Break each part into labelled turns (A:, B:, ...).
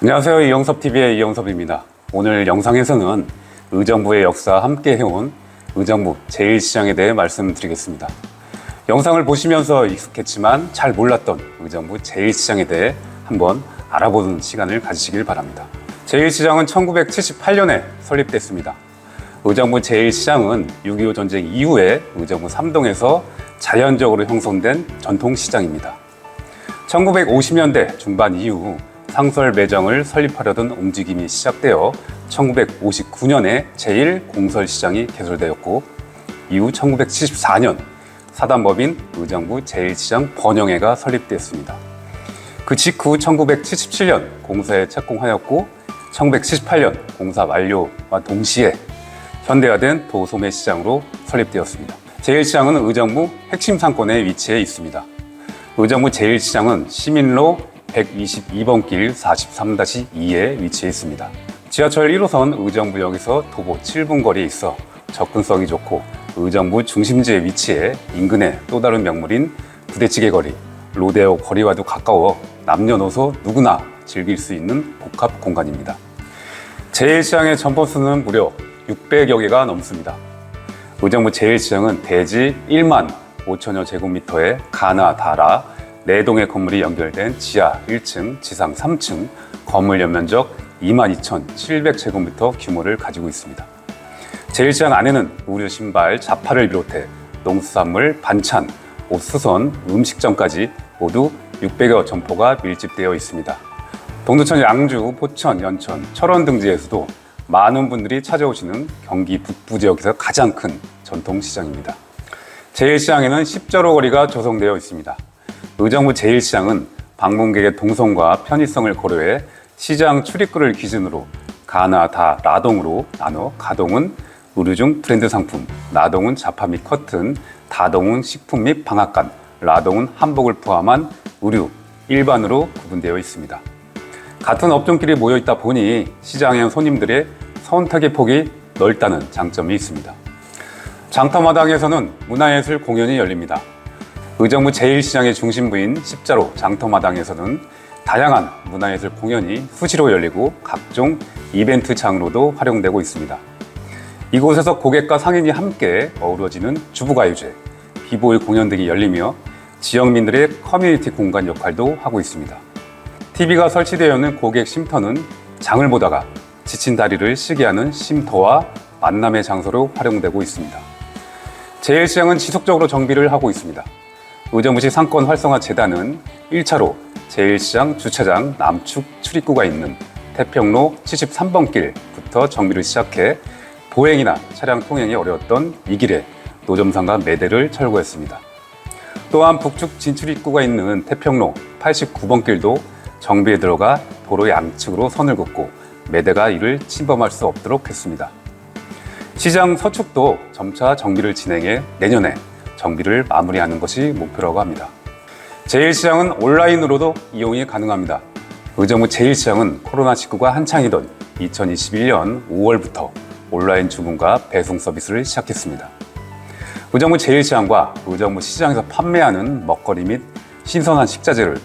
A: 안녕하세요. 이영섭 TV의 이영섭입니다. 오늘 영상에서는 의정부의 역사 함께 해온 의정부 제1시장에 대해 말씀드리겠습니다. 영상을 보시면서 익숙했지만 잘 몰랐던 의정부 제1시장에 대해 한번 알아보는 시간을 가지시길 바랍니다. 제1시장은 1978년에 설립됐습니다. 의정부 제1시장은 6.25 전쟁 이후에 의정부 3동에서 자연적으로 형성된 전통시장입니다. 1950년대 중반 이후 상설 매장을 설립하려던 움직임이 시작되어 1959년에 제1공설시장이 개설되었고 이후 1974년 사단법인 의정부 제1시장 번영회가 설립되었습니다. 그 직후 1977년 공사에 착공하였고 1978년 공사 완료와 동시에 현대화된 도소매 시장으로 설립되었습니다. 제1시장은 의정부 핵심 상권에 위치해 있습니다. 의정부 제1시장은 시민로 122번 길 43-2에 위치해 있습니다. 지하철 1호선 의정부역에서 도보 7분 거리에 있어 접근성이 좋고 의정부 중심지에 위치해 인근의 또 다른 명물인 부대찌개 거리, 로데오 거리와도 가까워 남녀노소 누구나 즐길 수 있는 복합 공간입니다. 제1시장의 점포 수는 무려 600여 개가 넘습니다. 의정부 제1시장은 대지 1만 5천여 제곱미터의 가나, 다라, 네 동의 건물이 연결된 지하 1층, 지상 3층, 건물 연면적 2만 2,700제곱미터 규모를 가지고 있습니다. 제1시장 안에는 의류, 신발, 자파를 비롯해 농수산물, 반찬, 옷, 수선, 음식점까지 모두 600여 점포가 밀집되어 있습니다. 동두천, 양주, 포천, 연천, 철원 등지에서도 많은 분들이 찾아오시는 경기 북부 지역에서 가장 큰 전통 시장입니다. 제1시장에는 10자로 거리가 조성되어 있습니다. 의정부 제1시장은 방문객의 동선과 편의성을 고려해 시장 출입구를 기준으로 가나, 다, 라동으로 나눠 가동은 의류 중 브랜드 상품, 나동은 자파 및 커튼, 다동은 식품 및 방앗간, 라동은 한복을 포함한 의류, 일반으로 구분되어 있습니다. 같은 업종끼리 모여 있다 보니 시장의 손님들의 선택의 폭이 넓다는 장점이 있습니다. 장터마당에서는 문화예술 공연이 열립니다. 의정부 제1시장의 중심부인 십자로 장터마당에서는 다양한 문화예술 공연이 수시로 열리고 각종 이벤트 장으로도 활용되고 있습니다. 이곳에서 고객과 상인이 함께 어우러지는 주부가요제, 비보이 공연 등이 열리며 지역민들의 커뮤니티 공간 역할도 하고 있습니다. TV가 설치되어 있는 고객 쉼터는 장을 보다가 지친 다리를 쉬게 하는 쉼터와 만남의 장소로 활용되고 있습니다. 제1시장은 지속적으로 정비를 하고 있습니다. 의정부시 상권 활성화 재단은 1차로 제1시장 주차장 남축 출입구가 있는 태평로 73번 길부터 정비를 시작해 보행이나 차량 통행이 어려웠던 이 길에 노점상과 매대를 철거했습니다. 또한 북측 진출 입구가 있는 태평로 89번 길도 정비에 들어가 도로 양측으로 선을 긋고 매대가 이를 침범할 수 없도록 했습니다. 시장 서축도 점차 정비를 진행해 내년에 정비를 마무리하는 것이 목표라고 합니다. 제1시장은 온라인으로도 이용이 가능합니다. 의정부 제1시장은 코로나19가 한창이던 2021년 5월부터 온라인 주문과 배송 서비스를 시작했습니다. 의정부 제1시장과 의정부 시장에서 판매하는 먹거리 및 신선한 식자재를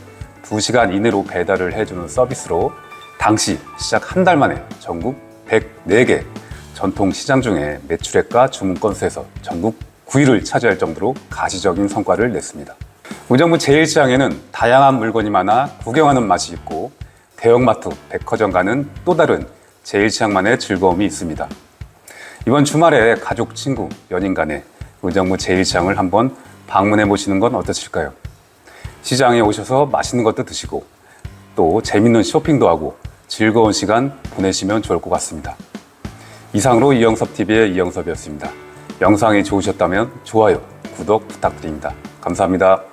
A: 2시간 이내로 배달을 해주는 서비스로 당시 시작 한 달 만에 전국 104개 전통 시장 중에 매출액과 주문 건수에서 전국 9위를 차지할 정도로 가시적인 성과를 냈습니다. 의정부 제1시장에는 다양한 물건이 많아 구경하는 맛이 있고 대형마트, 백화점과는 또 다른 제1시장만의 즐거움이 있습니다. 이번 주말에 가족, 친구, 연인 간에 의정부 제1시장을 한번 방문해 보시는 건 어떠실까요? 시장에 오셔서 맛있는 것도 드시고 또 재밌는 쇼핑도 하고 즐거운 시간 보내시면 좋을 것 같습니다. 이상으로 이영섭 TV의 이영섭이었습니다. 영상이 좋으셨다면 좋아요, 구독 부탁드립니다. 감사합니다.